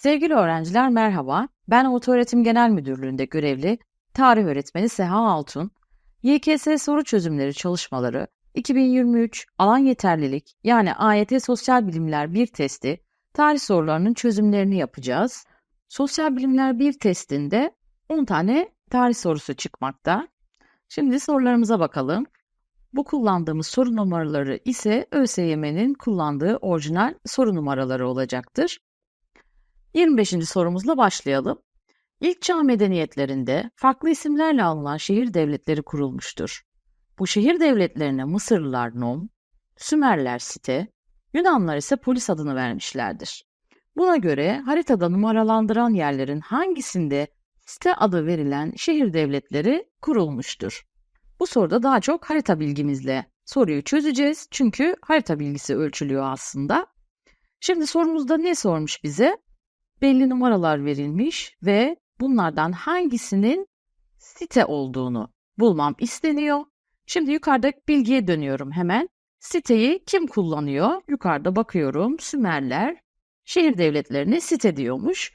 Sevgili öğrenciler merhaba. Ben Ortaöğretim Genel Müdürlüğü'nde görevli tarih öğretmeni Seha Altun. YKS soru çözümleri çalışmaları 2023 alan yeterlilik yani AYT Sosyal Bilimler 1 testi tarih sorularının çözümlerini yapacağız. Sosyal Bilimler 1 testinde 10 tane tarih sorusu çıkmakta. Şimdi sorularımıza bakalım. Bu kullandığımız soru numaraları ise ÖSYM'nin kullandığı orijinal soru numaraları olacaktır. 25. sorumuzla başlayalım. İlk çağ medeniyetlerinde farklı isimlerle anılan şehir devletleri kurulmuştur. Bu şehir devletlerine Mısırlılar Nom, Sümerler Site, Yunanlar ise Polis adını vermişlerdir. Buna göre haritada numaralandıran yerlerin hangisinde site adı verilen şehir devletleri kurulmuştur? Bu soruda daha çok harita bilgimizle soruyu çözeceğiz. Çünkü harita bilgisi ölçülüyor aslında. Şimdi sorumuzda ne sormuş bize? Belli numaralar verilmiş ve bunlardan hangisinin site olduğunu bulmam isteniyor. Şimdi yukarıdaki bilgiye dönüyorum hemen. Siteyi kim kullanıyor? Yukarıda bakıyorum. Sümerler şehir devletlerine site diyormuş.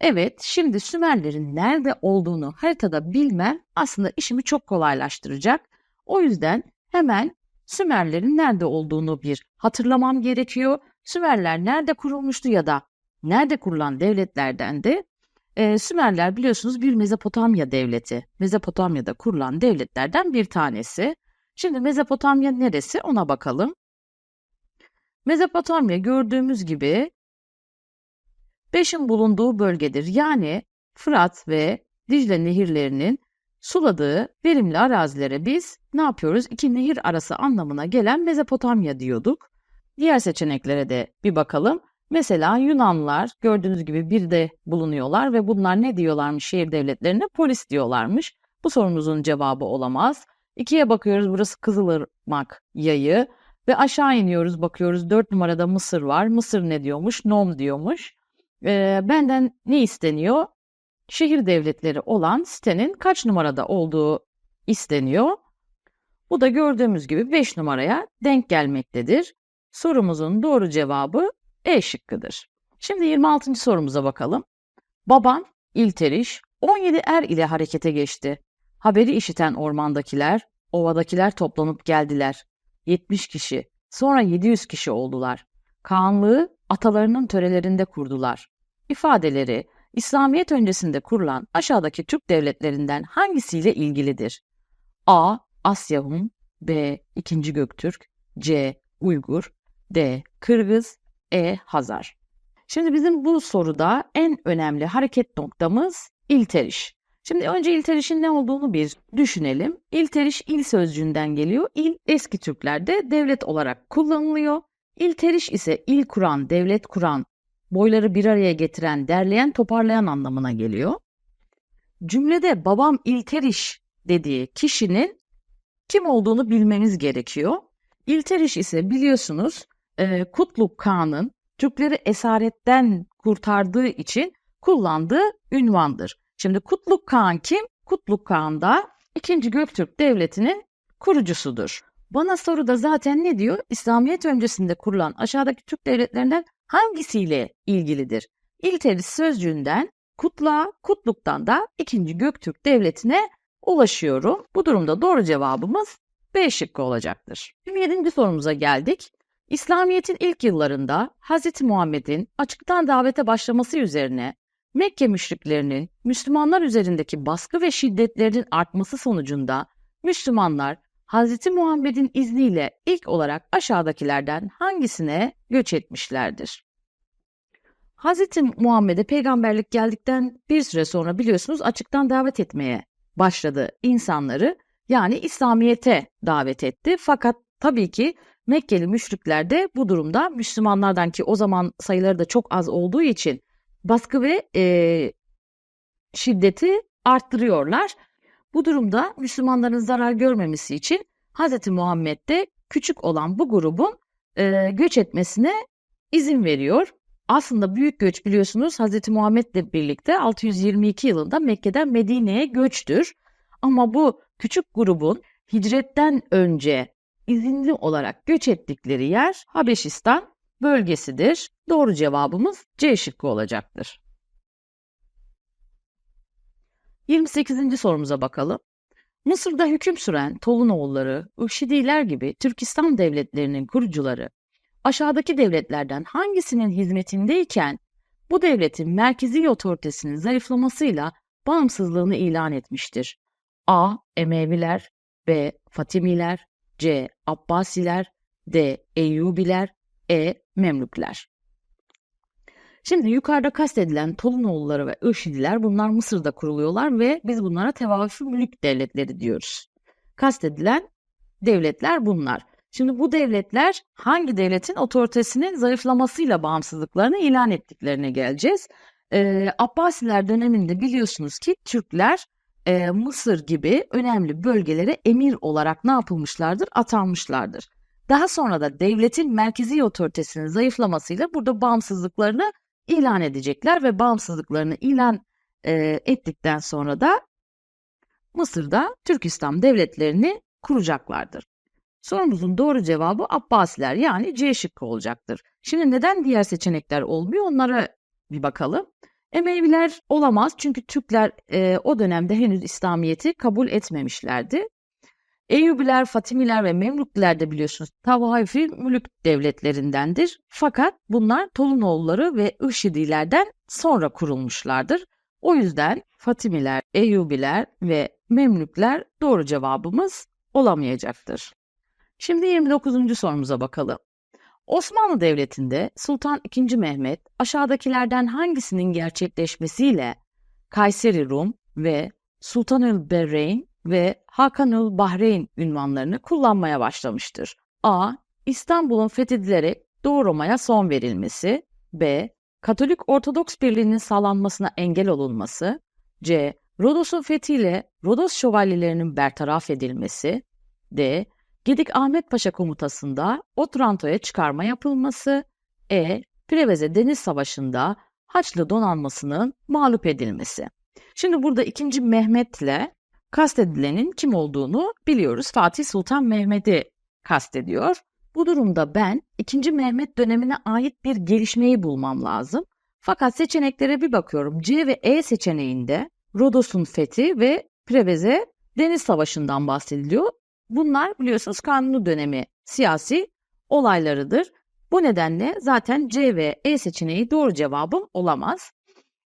Evet, şimdi Sümerlerin nerede olduğunu haritada bilmem aslında işimi çok kolaylaştıracak. O yüzden hemen Sümerlerin nerede olduğunu bir hatırlamam gerekiyor. Sümerler nerede kurulmuştu ya da nerede kurulan devletlerden de e, Sümerler biliyorsunuz bir Mezopotamya devleti. Mezopotamya'da kurulan devletlerden bir tanesi. Şimdi Mezopotamya neresi ona bakalım. Mezopotamya gördüğümüz gibi Beşin bulunduğu bölgedir. Yani Fırat ve Dicle nehirlerinin suladığı verimli arazilere biz ne yapıyoruz? İki nehir arası anlamına gelen Mezopotamya diyorduk. Diğer seçeneklere de bir bakalım. Mesela Yunanlılar gördüğünüz gibi bir de bulunuyorlar ve bunlar ne diyorlarmış şehir devletlerine? Polis diyorlarmış. Bu sorumuzun cevabı olamaz. İkiye bakıyoruz burası Kızılırmak yayı ve aşağı iniyoruz bakıyoruz dört numarada Mısır var. Mısır ne diyormuş? Nom diyormuş. Ee, benden ne isteniyor? Şehir devletleri olan sitenin kaç numarada olduğu isteniyor. Bu da gördüğümüz gibi 5 numaraya denk gelmektedir. Sorumuzun doğru cevabı E şıkkıdır. Şimdi 26. sorumuza bakalım. Baban İlteriş 17 er ile harekete geçti. Haberi işiten ormandakiler, ovadakiler toplanıp geldiler. 70 kişi, sonra 700 kişi oldular. Kağanlığı atalarının törelerinde kurdular. İfadeleri İslamiyet öncesinde kurulan aşağıdaki Türk devletlerinden hangisiyle ilgilidir? A. Asya Hun B. İkinci Göktürk C. Uygur D. Kırgız E. Hazar Şimdi bizim bu soruda en önemli hareket noktamız ilteriş. Şimdi önce ilterişin ne olduğunu bir düşünelim. İlteriş il sözcüğünden geliyor. İl eski Türklerde devlet olarak kullanılıyor. İlteriş ise il kuran, devlet kuran, boyları bir araya getiren, derleyen, toparlayan anlamına geliyor. Cümlede babam İlteriş dediği kişinin kim olduğunu bilmemiz gerekiyor. İlteriş ise biliyorsunuz e, Kutluk Kağan'ın Türkleri esaretten kurtardığı için kullandığı ünvandır. Şimdi Kutluk Kağan kim? Kutluk Kağan da 2. Göktürk Devleti'nin kurucusudur. Bana soruda zaten ne diyor? İslamiyet öncesinde kurulan aşağıdaki Türk devletlerinden hangisiyle ilgilidir? İlteris sözcüğünden kutla, kutluktan da 2. Göktürk Devleti'ne ulaşıyorum. Bu durumda doğru cevabımız B şıkkı olacaktır. 27. sorumuza geldik. İslamiyet'in ilk yıllarında Hz. Muhammed'in açıktan davete başlaması üzerine Mekke müşriklerinin Müslümanlar üzerindeki baskı ve şiddetlerinin artması sonucunda Müslümanlar Hz. Muhammed'in izniyle ilk olarak aşağıdakilerden hangisine göç etmişlerdir? Hz. Muhammed'e peygamberlik geldikten bir süre sonra biliyorsunuz açıktan davet etmeye başladı insanları. Yani İslamiyet'e davet etti. Fakat tabii ki Mekkeli müşrikler de bu durumda Müslümanlardan ki o zaman sayıları da çok az olduğu için baskı ve e, şiddeti arttırıyorlar. Bu durumda Müslümanların zarar görmemesi için Hz. Muhammed de küçük olan bu grubun e, göç etmesine izin veriyor. Aslında büyük göç biliyorsunuz Hz. Muhammed'le birlikte 622 yılında Mekke'den Medine'ye göçtür. Ama bu küçük grubun hicretten önce izinli olarak göç ettikleri yer Habeşistan bölgesidir. Doğru cevabımız C şıkkı olacaktır. 28. sorumuza bakalım. Mısır'da hüküm süren Tolunoğulları, Irşidiler gibi Türkistan devletlerinin kurucuları aşağıdaki devletlerden hangisinin hizmetindeyken bu devletin merkezi otoritesinin zayıflamasıyla bağımsızlığını ilan etmiştir. A. Emeviler B. Fatimiler C. Abbasiler D. Eyyubiler E. Memlükler Şimdi yukarıda kastedilen Tolunoğulları ve Irşidiler bunlar Mısır'da kuruluyorlar ve biz bunlara tevafü mülk devletleri diyoruz. Kastedilen devletler bunlar. Şimdi bu devletler hangi devletin otoritesinin zayıflamasıyla bağımsızlıklarını ilan ettiklerine geleceğiz. Ee, Abbasiler döneminde biliyorsunuz ki Türkler e, Mısır gibi önemli bölgelere emir olarak ne yapılmışlardır? Atanmışlardır. Daha sonra da devletin merkezi otoritesinin zayıflamasıyla burada bağımsızlıklarını ilan edecekler ve bağımsızlıklarını ilan e, ettikten sonra da Mısır'da Türkistan devletlerini kuracaklardır. Sorumuzun doğru cevabı Abbasiler yani C şıkkı olacaktır. Şimdi neden diğer seçenekler olmuyor onlara bir bakalım. Emeviler olamaz çünkü Türkler e, o dönemde henüz İslamiyet'i kabul etmemişlerdi. Eyyubiler, Fatimiler ve Memlükler de biliyorsunuz Tavaifi mülük devletlerindendir. Fakat bunlar Tolunoğulları ve Irşidilerden sonra kurulmuşlardır. O yüzden Fatimiler, Eyyubiler ve Memlükler doğru cevabımız olamayacaktır. Şimdi 29. sorumuza bakalım. Osmanlı Devleti'nde Sultan II. Mehmet aşağıdakilerden hangisinin gerçekleşmesiyle Kayseri Rum ve Sultanül Berreyn ve Hakanül Bahreyn ünvanlarını kullanmaya başlamıştır. A. İstanbul'un fethedilerek Doğu Roma'ya son verilmesi. B. Katolik Ortodoks Birliği'nin sağlanmasına engel olunması. C. Rodos'un fethiyle Rodos şövalyelerinin bertaraf edilmesi. D. Gedik Ahmet Paşa komutasında Otranto'ya çıkarma yapılması. E. Preveze Deniz Savaşı'nda Haçlı donanmasının mağlup edilmesi. Şimdi burada 2. Mehmet'le kastedilenin kim olduğunu biliyoruz. Fatih Sultan Mehmet'i kastediyor. Bu durumda ben 2. Mehmet dönemine ait bir gelişmeyi bulmam lazım. Fakat seçeneklere bir bakıyorum. C ve E seçeneğinde Rodos'un fethi ve Preveze Deniz Savaşı'ndan bahsediliyor. Bunlar biliyorsunuz kanunu dönemi siyasi olaylarıdır. Bu nedenle zaten C ve E seçeneği doğru cevabım olamaz.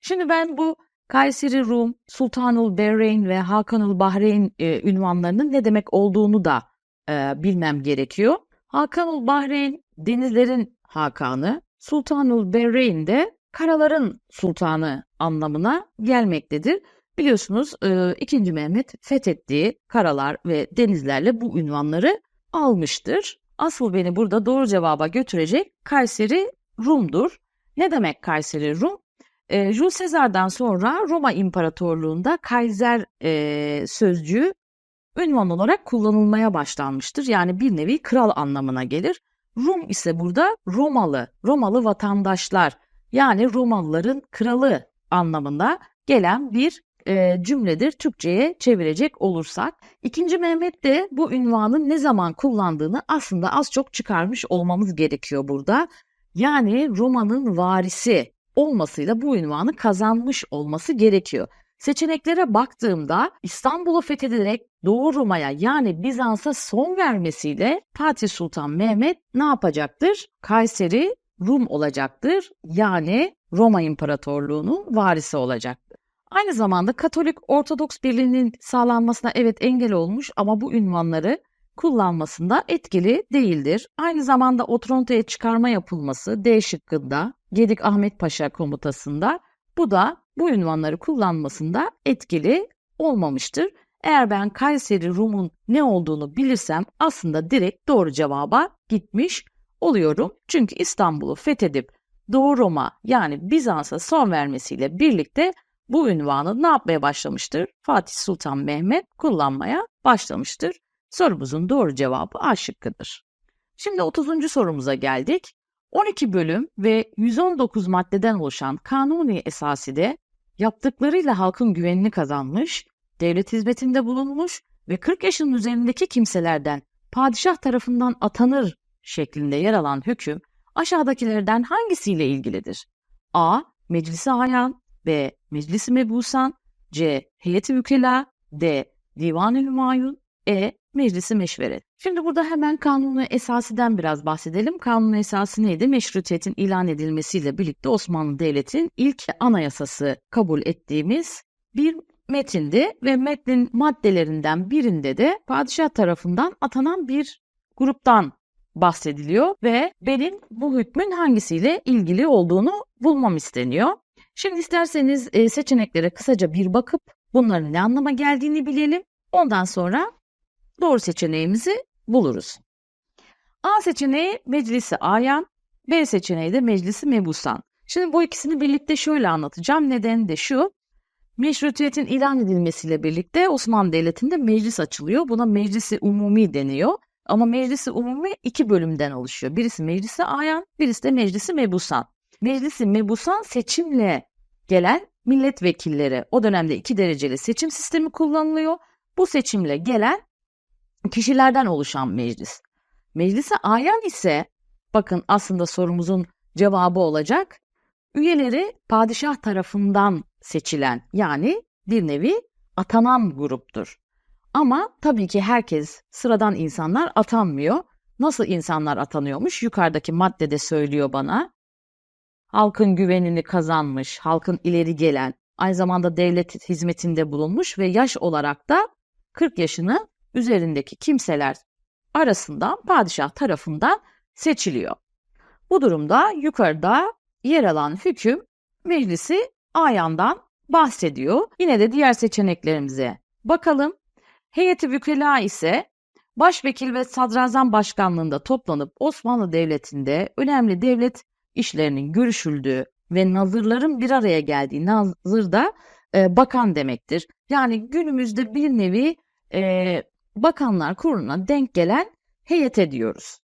Şimdi ben bu Kayseri Rum, Sultanul Berreyn ve Hakanul Bahreyn e, ünvanlarının ne demek olduğunu da e, bilmem gerekiyor. Hakanul Bahreyn denizlerin hakanı, Sultanul Berreyn de karaların sultanı anlamına gelmektedir. Biliyorsunuz 2. Mehmet fethettiği karalar ve denizlerle bu ünvanları almıştır. Asıl beni burada doğru cevaba götürecek Kayseri Rum'dur. Ne demek Kayseri Rum? E, Jules Caesar'dan sonra Roma İmparatorluğu'nda Kaiser e, sözcüğü ünvan olarak kullanılmaya başlanmıştır. Yani bir nevi kral anlamına gelir. Rum ise burada Romalı, Romalı vatandaşlar yani Romalıların kralı anlamında gelen bir e, cümledir Türkçe'ye çevirecek olursak. İkinci Mehmet de bu ünvanı ne zaman kullandığını aslında az çok çıkarmış olmamız gerekiyor burada. Yani Roma'nın varisi olmasıyla bu ünvanı kazanmış olması gerekiyor. Seçeneklere baktığımda İstanbul'u fethederek Doğu Roma'ya yani Bizans'a son vermesiyle Fatih Sultan Mehmet ne yapacaktır? Kayseri Rum olacaktır. Yani Roma İmparatorluğu'nun varisi olacaktır. Aynı zamanda Katolik Ortodoks Birliği'nin sağlanmasına evet engel olmuş ama bu ünvanları kullanmasında etkili değildir. Aynı zamanda Otranto'ya çıkarma yapılması D şıkkında Gedik Ahmet Paşa komutasında bu da bu ünvanları kullanmasında etkili olmamıştır. Eğer ben Kayseri Rum'un ne olduğunu bilirsem aslında direkt doğru cevaba gitmiş oluyorum. Çünkü İstanbul'u fethedip Doğu Roma yani Bizans'a son vermesiyle birlikte bu ünvanı ne yapmaya başlamıştır? Fatih Sultan Mehmet kullanmaya başlamıştır. Sorumuzun doğru cevabı A şıkkıdır. Şimdi 30. sorumuza geldik. 12 bölüm ve 119 maddeden oluşan Kanuni Esasi'de yaptıklarıyla halkın güvenini kazanmış, devlet hizmetinde bulunmuş ve 40 yaşın üzerindeki kimselerden padişah tarafından atanır şeklinde yer alan hüküm aşağıdakilerden hangisiyle ilgilidir? A. Meclisi Ayan B. Meclisi Mebusan C. Heyeti Vükela D. Divan-ı Hümayun E. Meclisi Meşveret. Şimdi burada hemen kanunu esasiden biraz bahsedelim. Kanunu esası neydi? Meşrutiyetin ilan edilmesiyle birlikte Osmanlı Devleti'nin ilk anayasası kabul ettiğimiz bir metindi ve metnin maddelerinden birinde de padişah tarafından atanan bir gruptan bahsediliyor ve benim bu hükmün hangisiyle ilgili olduğunu bulmam isteniyor. Şimdi isterseniz seçeneklere kısaca bir bakıp bunların ne anlama geldiğini bilelim. Ondan sonra doğru seçeneğimizi buluruz. A seçeneği meclisi ayan, B seçeneği de meclisi mebusan. Şimdi bu ikisini birlikte şöyle anlatacağım. Nedeni de şu. Meşrutiyetin ilan edilmesiyle birlikte Osmanlı Devleti'nde meclis açılıyor. Buna meclisi umumi deniyor. Ama meclisi umumi iki bölümden oluşuyor. Birisi meclisi ayan, birisi de meclisi mebusan. Meclisi mebusan seçimle gelen milletvekilleri. O dönemde iki dereceli seçim sistemi kullanılıyor. Bu seçimle gelen kişilerden oluşan meclis. Meclisi ayan ise bakın aslında sorumuzun cevabı olacak. Üyeleri padişah tarafından seçilen yani bir nevi atanan gruptur. Ama tabii ki herkes sıradan insanlar atanmıyor. Nasıl insanlar atanıyormuş? Yukarıdaki maddede söylüyor bana. Halkın güvenini kazanmış, halkın ileri gelen, aynı zamanda devlet hizmetinde bulunmuş ve yaş olarak da 40 yaşını üzerindeki kimseler arasından padişah tarafından seçiliyor. Bu durumda yukarıda yer alan hüküm meclisi ayandan bahsediyor. Yine de diğer seçeneklerimize bakalım. Heyeti vükela ise başvekil ve sadrazam başkanlığında toplanıp Osmanlı Devleti'nde önemli devlet işlerinin görüşüldüğü ve nazırların bir araya geldiği nazır da e, bakan demektir. Yani günümüzde bir nevi e, bakanlar kuruluna denk gelen heyete diyoruz.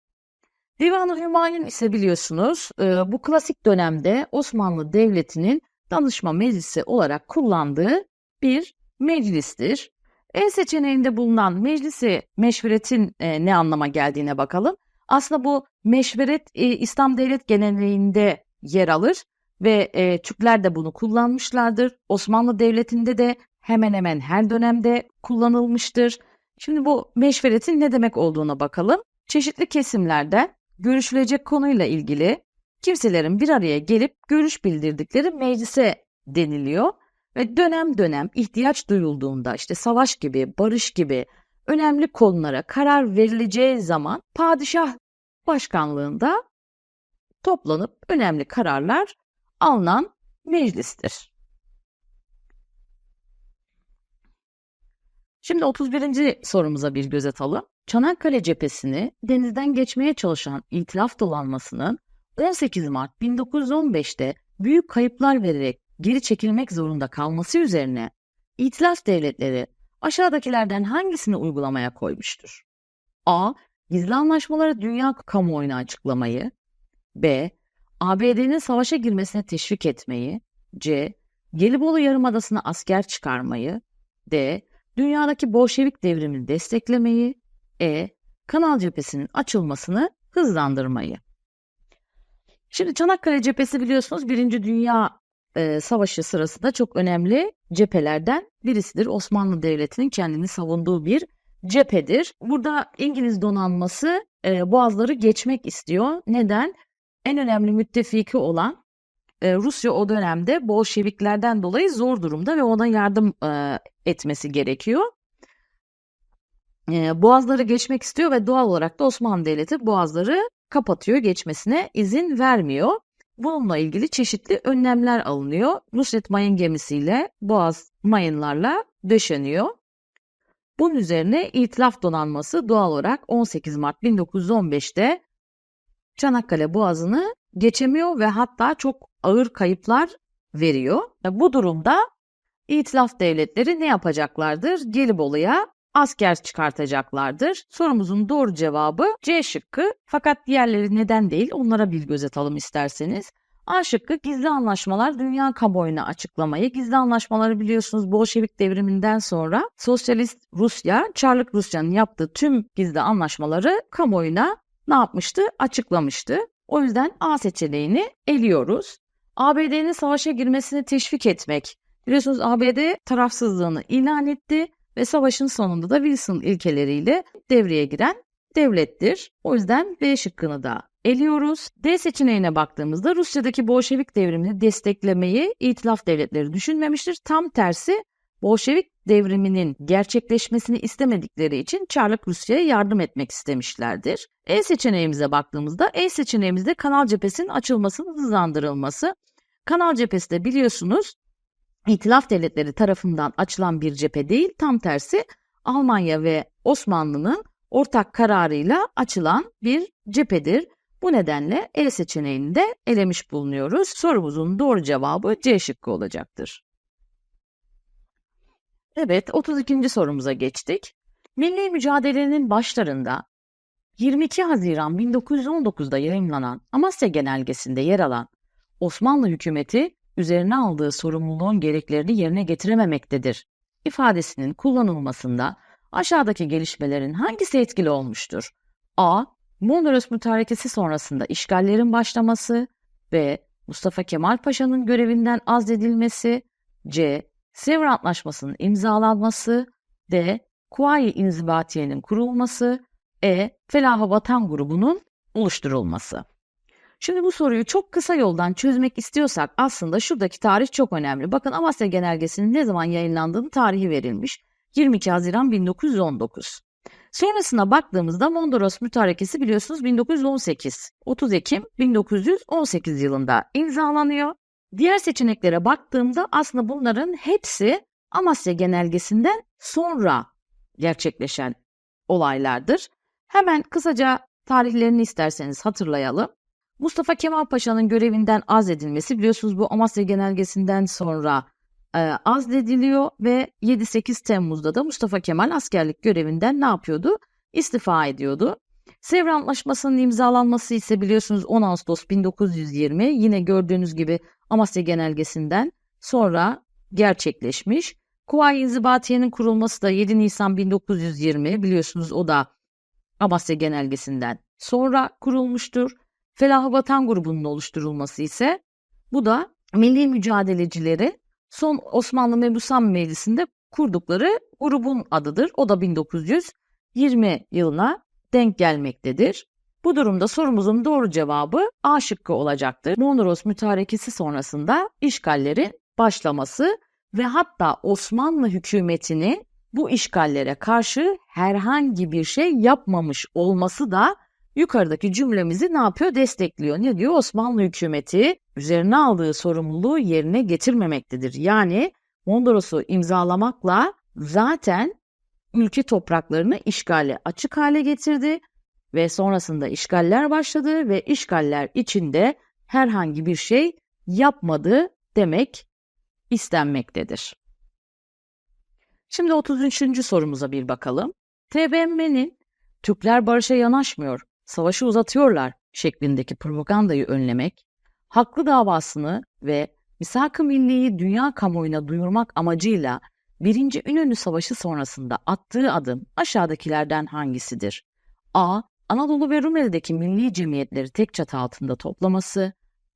Divan-ı Hümayun ise biliyorsunuz e, bu klasik dönemde Osmanlı Devleti'nin danışma meclisi olarak kullandığı bir meclistir. E seçeneğinde bulunan meclisi meşveretin e, ne anlama geldiğine bakalım. Aslında bu meşveret e, İslam devlet geleneğinde yer alır ve e, Türkler de bunu kullanmışlardır. Osmanlı Devleti'nde de hemen hemen her dönemde kullanılmıştır. Şimdi bu meşveretin ne demek olduğuna bakalım. Çeşitli kesimlerde görüşülecek konuyla ilgili kimselerin bir araya gelip görüş bildirdikleri meclise deniliyor ve dönem dönem ihtiyaç duyulduğunda işte savaş gibi, barış gibi önemli konulara karar verileceği zaman padişah başkanlığında toplanıp önemli kararlar alınan meclistir. Şimdi 31. sorumuza bir göz atalım. Çanakkale cephesini denizden geçmeye çalışan itilaf dolanmasının 18 Mart 1915'te büyük kayıplar vererek geri çekilmek zorunda kalması üzerine itilaf devletleri aşağıdakilerden hangisini uygulamaya koymuştur? A. Gizli anlaşmaları dünya kamuoyuna açıklamayı. B. ABD'nin savaşa girmesine teşvik etmeyi. C. Gelibolu Yarımadası'na asker çıkarmayı. D. Dünyadaki Bolşevik devrimini desteklemeyi. E. Kanal cephesinin açılmasını hızlandırmayı. Şimdi Çanakkale cephesi biliyorsunuz Birinci Dünya e, Savaşı sırasında çok önemli cephelerden birisidir. Osmanlı Devleti'nin kendini savunduğu bir cephedir. Burada İngiliz donanması e, boğazları geçmek istiyor. Neden? En önemli müttefiki olan e, Rusya o dönemde Bolşeviklerden dolayı zor durumda ve ona yardım e, etmesi gerekiyor. E, boğazları geçmek istiyor ve doğal olarak da Osmanlı Devleti boğazları kapatıyor, geçmesine izin vermiyor. Bununla ilgili çeşitli önlemler alınıyor. Nusret mayın gemisiyle Boğaz mayınlarla döşeniyor. Bunun üzerine İtilaf Donanması doğal olarak 18 Mart 1915'te Çanakkale Boğazı'nı geçemiyor ve hatta çok ağır kayıplar veriyor. Bu durumda İtilaf devletleri ne yapacaklardır? Gelibolu'ya asker çıkartacaklardır. Sorumuzun doğru cevabı C şıkkı. Fakat diğerleri neden değil onlara bir göz atalım isterseniz. A şıkkı gizli anlaşmalar dünya kamuoyuna açıklamayı. Gizli anlaşmaları biliyorsunuz Bolşevik devriminden sonra Sosyalist Rusya, Çarlık Rusya'nın yaptığı tüm gizli anlaşmaları kamuoyuna ne yapmıştı? Açıklamıştı. O yüzden A seçeneğini eliyoruz. ABD'nin savaşa girmesini teşvik etmek Biliyorsunuz ABD tarafsızlığını ilan etti ve savaşın sonunda da Wilson ilkeleriyle devreye giren devlettir. O yüzden B şıkkını da eliyoruz. D seçeneğine baktığımızda Rusya'daki Bolşevik devrimini desteklemeyi itilaf devletleri düşünmemiştir. Tam tersi Bolşevik devriminin gerçekleşmesini istemedikleri için Çarlık Rusya'ya yardım etmek istemişlerdir. E seçeneğimize baktığımızda E seçeneğimizde kanal cephesinin açılmasının hızlandırılması. Kanal cephesi de biliyorsunuz İtilaf devletleri tarafından açılan bir cephe değil, tam tersi Almanya ve Osmanlı'nın ortak kararıyla açılan bir cephedir. Bu nedenle E seçeneğini de elemiş bulunuyoruz. Sorumuzun doğru cevabı C şıkkı olacaktır. Evet, 32. sorumuza geçtik. Milli mücadelenin başlarında 22 Haziran 1919'da yayımlanan Amasya Genelgesi'nde yer alan Osmanlı hükümeti üzerine aldığı sorumluluğun gereklerini yerine getirememektedir ifadesinin kullanılmasında aşağıdaki gelişmelerin hangisi etkili olmuştur? A. Mondros Mütarekesi sonrasında işgallerin başlaması B. Mustafa Kemal Paşa'nın görevinden azledilmesi C. Sevr Antlaşması'nın imzalanması D. Kuvayi İnzibatiye'nin kurulması E. Felah Vatan grubunun oluşturulması. Şimdi bu soruyu çok kısa yoldan çözmek istiyorsak aslında şuradaki tarih çok önemli. Bakın Amasya Genelgesi'nin ne zaman yayınlandığını tarihi verilmiş. 22 Haziran 1919. Sonrasına baktığımızda Mondros Mütarekesi biliyorsunuz 1918. 30 Ekim 1918 yılında imzalanıyor. Diğer seçeneklere baktığımda aslında bunların hepsi Amasya Genelgesi'nden sonra gerçekleşen olaylardır. Hemen kısaca tarihlerini isterseniz hatırlayalım. Mustafa Kemal Paşa'nın görevinden azledilmesi biliyorsunuz bu Amasya Genelgesi'nden sonra e, azlediliyor ve 7-8 Temmuz'da da Mustafa Kemal askerlik görevinden ne yapıyordu? İstifa ediyordu. Sevr Antlaşması'nın imzalanması ise biliyorsunuz 10 Ağustos 1920 yine gördüğünüz gibi Amasya Genelgesi'nden sonra gerçekleşmiş. Kuvayi İnzibatiye'nin kurulması da 7 Nisan 1920 biliyorsunuz o da Amasya Genelgesi'nden sonra kurulmuştur. Felah Vatan grubunun oluşturulması ise bu da milli mücadelecileri son Osmanlı Mebusan Meclisi'nde kurdukları grubun adıdır. O da 1920 yılına denk gelmektedir. Bu durumda sorumuzun doğru cevabı A şıkkı olacaktır. Mondros mütarekesi sonrasında işgallerin başlaması ve hatta Osmanlı hükümetinin bu işgallere karşı herhangi bir şey yapmamış olması da yukarıdaki cümlemizi ne yapıyor? Destekliyor. Ne diyor? Osmanlı hükümeti üzerine aldığı sorumluluğu yerine getirmemektedir. Yani Mondros'u imzalamakla zaten ülke topraklarını işgale açık hale getirdi ve sonrasında işgaller başladı ve işgaller içinde herhangi bir şey yapmadı demek istenmektedir. Şimdi 33. sorumuza bir bakalım. TBMM'nin Türkler barışa yanaşmıyor, savaşı uzatıyorlar şeklindeki propagandayı önlemek, haklı davasını ve misak-ı milliyi dünya kamuoyuna duyurmak amacıyla Birinci İnönü Savaşı sonrasında attığı adım aşağıdakilerden hangisidir? A. Anadolu ve Rumeli'deki milli cemiyetleri tek çatı altında toplaması.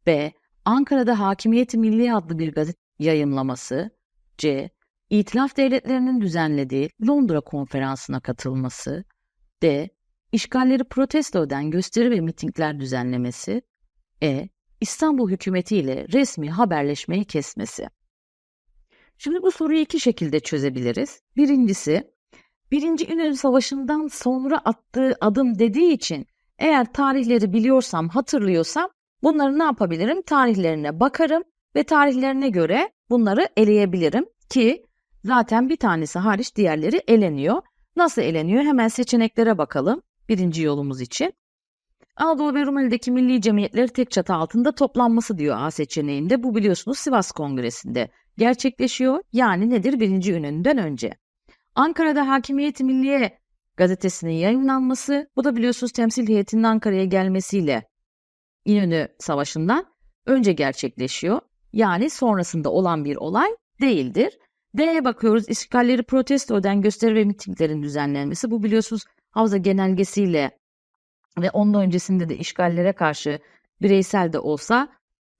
B. Ankara'da Hakimiyeti Milli adlı bir gazete yayımlaması. C. İtilaf devletlerinin düzenlediği Londra konferansına katılması. D. İşgalleri protesto eden gösteri ve mitingler düzenlemesi. E. İstanbul hükümeti ile resmi haberleşmeyi kesmesi. Şimdi bu soruyu iki şekilde çözebiliriz. Birincisi, Birinci İnönü Savaşı'ndan sonra attığı adım dediği için eğer tarihleri biliyorsam, hatırlıyorsam bunları ne yapabilirim? Tarihlerine bakarım ve tarihlerine göre bunları eleyebilirim ki zaten bir tanesi hariç diğerleri eleniyor. Nasıl eleniyor? Hemen seçeneklere bakalım birinci yolumuz için. Anadolu ve Rumeli'deki milli cemiyetleri tek çatı altında toplanması diyor A seçeneğinde. Bu biliyorsunuz Sivas Kongresi'nde gerçekleşiyor. Yani nedir? Birinci Ünlü'nden önce. Ankara'da Hakimiyeti Milliye gazetesinin yayınlanması, bu da biliyorsunuz temsil heyetinin Ankara'ya gelmesiyle İnönü Savaşı'ndan önce gerçekleşiyor. Yani sonrasında olan bir olay değildir. D'ye bakıyoruz. İşgalleri protesto eden gösteri ve mitinglerin düzenlenmesi. Bu biliyorsunuz Havza Genelgesiyle ve onun öncesinde de işgallere karşı bireysel de olsa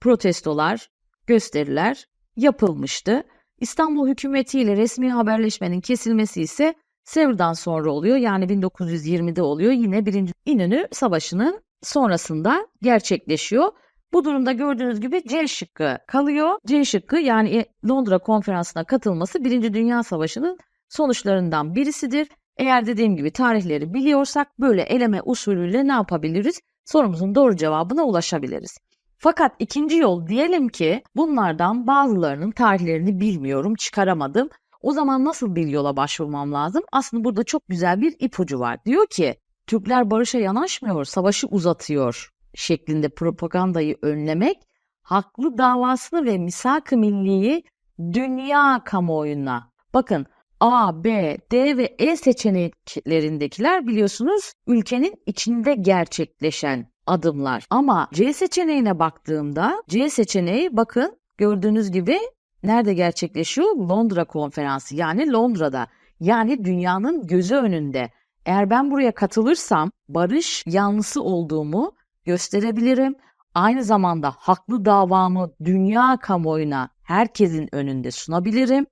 protestolar, gösteriler yapılmıştı. İstanbul hükümeti ile resmi haberleşmenin kesilmesi ise Sevr'dan sonra oluyor. Yani 1920'de oluyor. Yine 1. İnönü Savaşı'nın sonrasında gerçekleşiyor. Bu durumda gördüğünüz gibi C şıkkı kalıyor. C şıkkı yani Londra konferansına katılması 1. Dünya Savaşı'nın sonuçlarından birisidir. Eğer dediğim gibi tarihleri biliyorsak böyle eleme usulüyle ne yapabiliriz? Sorumuzun doğru cevabına ulaşabiliriz. Fakat ikinci yol diyelim ki bunlardan bazılarının tarihlerini bilmiyorum, çıkaramadım. O zaman nasıl bir yola başvurmam lazım? Aslında burada çok güzel bir ipucu var. Diyor ki Türkler barışa yanaşmıyor, savaşı uzatıyor şeklinde propagandayı önlemek, haklı davasını ve misak-ı milliyi dünya kamuoyuna. Bakın A, B, D ve E seçeneklerindekiler biliyorsunuz ülkenin içinde gerçekleşen adımlar. Ama C seçeneğine baktığımda C seçeneği bakın gördüğünüz gibi nerede gerçekleşiyor? Londra konferansı yani Londra'da. Yani dünyanın gözü önünde. Eğer ben buraya katılırsam barış yanlısı olduğumu gösterebilirim. Aynı zamanda haklı davamı dünya kamuoyuna herkesin önünde sunabilirim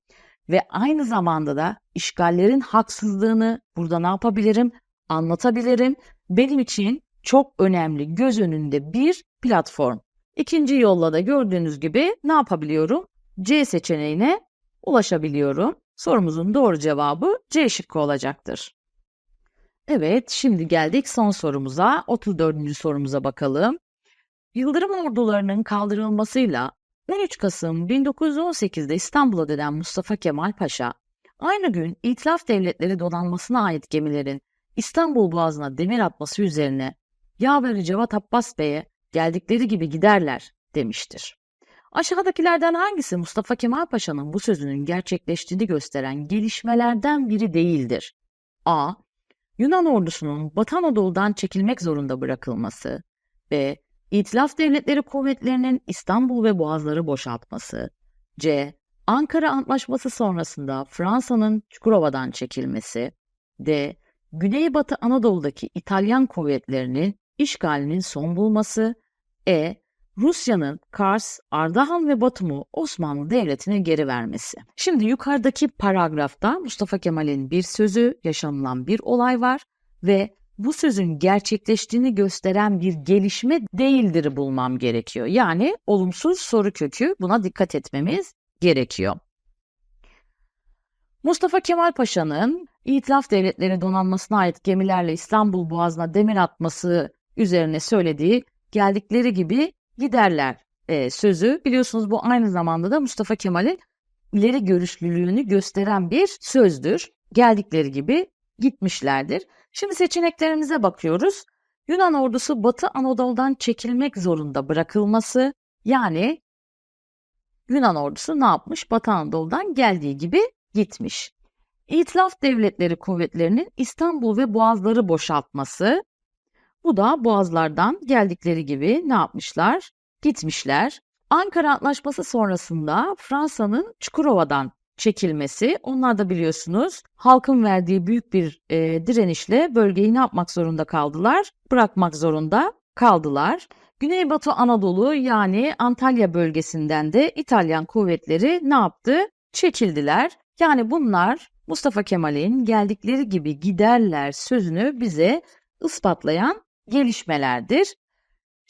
ve aynı zamanda da işgallerin haksızlığını burada ne yapabilirim? Anlatabilirim. Benim için çok önemli göz önünde bir platform. İkinci yolla da gördüğünüz gibi ne yapabiliyorum? C seçeneğine ulaşabiliyorum. Sorumuzun doğru cevabı C şıkkı olacaktır. Evet, şimdi geldik son sorumuza. 34. sorumuza bakalım. Yıldırım ordularının kaldırılmasıyla 13 Kasım 1918'de İstanbul'a dönen Mustafa Kemal Paşa, aynı gün İtilaf Devletleri donanmasına ait gemilerin İstanbul Boğazı'na demir atması üzerine Yaveri Cevat Abbas Bey'e geldikleri gibi giderler demiştir. Aşağıdakilerden hangisi Mustafa Kemal Paşa'nın bu sözünün gerçekleştiğini gösteren gelişmelerden biri değildir? A. Yunan ordusunun Batı Anadolu'dan çekilmek zorunda bırakılması. B. İtilaf Devletleri kuvvetlerinin İstanbul ve Boğazları boşaltması. C. Ankara Antlaşması sonrasında Fransa'nın Çukurova'dan çekilmesi. D. Güneybatı Anadolu'daki İtalyan kuvvetlerinin işgalinin son bulması. E. Rusya'nın Kars, Ardahan ve Batum'u Osmanlı Devleti'ne geri vermesi. Şimdi yukarıdaki paragrafta Mustafa Kemal'in bir sözü, yaşanılan bir olay var ve bu sözün gerçekleştiğini gösteren bir gelişme değildir bulmam gerekiyor. Yani olumsuz soru kökü buna dikkat etmemiz gerekiyor. Mustafa Kemal Paşa'nın İtilaf Devletleri donanmasına ait gemilerle İstanbul Boğazı'na demir atması üzerine söylediği geldikleri gibi giderler e, sözü. Biliyorsunuz bu aynı zamanda da Mustafa Kemal'in ileri görüşlülüğünü gösteren bir sözdür. Geldikleri gibi gitmişlerdir. Şimdi seçeneklerimize bakıyoruz. Yunan ordusu Batı Anadolu'dan çekilmek zorunda bırakılması yani Yunan ordusu ne yapmış? Batı Anadolu'dan geldiği gibi gitmiş. İtilaf devletleri kuvvetlerinin İstanbul ve Boğazları boşaltması. Bu da Boğazlardan geldikleri gibi ne yapmışlar? Gitmişler. Ankara Antlaşması sonrasında Fransa'nın Çukurova'dan çekilmesi. Onlar da biliyorsunuz halkın verdiği büyük bir e, direnişle bölgeyi ne yapmak zorunda kaldılar? Bırakmak zorunda kaldılar. Güneybatı Anadolu yani Antalya bölgesinden de İtalyan kuvvetleri ne yaptı? Çekildiler. Yani bunlar Mustafa Kemal'in geldikleri gibi giderler sözünü bize ispatlayan gelişmelerdir.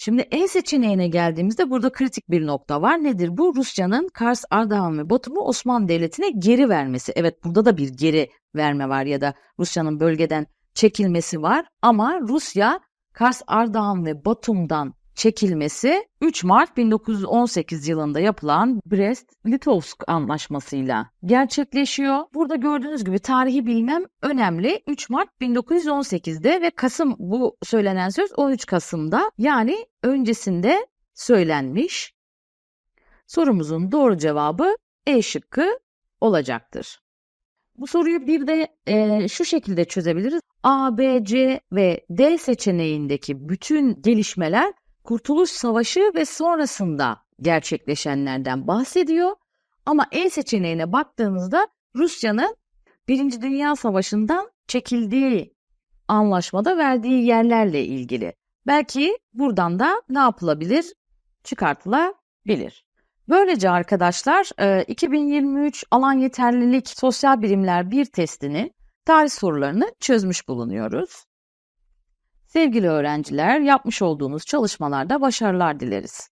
Şimdi E seçeneğine geldiğimizde burada kritik bir nokta var. Nedir bu? Rusya'nın Kars, Ardahan ve Batum'u Osmanlı Devleti'ne geri vermesi. Evet burada da bir geri verme var ya da Rusya'nın bölgeden çekilmesi var. Ama Rusya Kars, Ardahan ve Batum'dan çekilmesi 3 Mart 1918 yılında yapılan Brest-Litovsk anlaşmasıyla gerçekleşiyor. Burada gördüğünüz gibi tarihi bilmem önemli. 3 Mart 1918'de ve Kasım bu söylenen söz 13 Kasım'da yani öncesinde söylenmiş. Sorumuzun doğru cevabı E şıkkı olacaktır. Bu soruyu bir de e, şu şekilde çözebiliriz. A, B, C ve D seçeneğindeki bütün gelişmeler Kurtuluş Savaşı ve sonrasında gerçekleşenlerden bahsediyor. Ama E seçeneğine baktığımızda Rusya'nın Birinci Dünya Savaşı'ndan çekildiği anlaşmada verdiği yerlerle ilgili. Belki buradan da ne yapılabilir? Çıkartılabilir. Böylece arkadaşlar e, 2023 alan yeterlilik sosyal bilimler 1 testinin tarih sorularını çözmüş bulunuyoruz. Sevgili öğrenciler, yapmış olduğunuz çalışmalarda başarılar dileriz.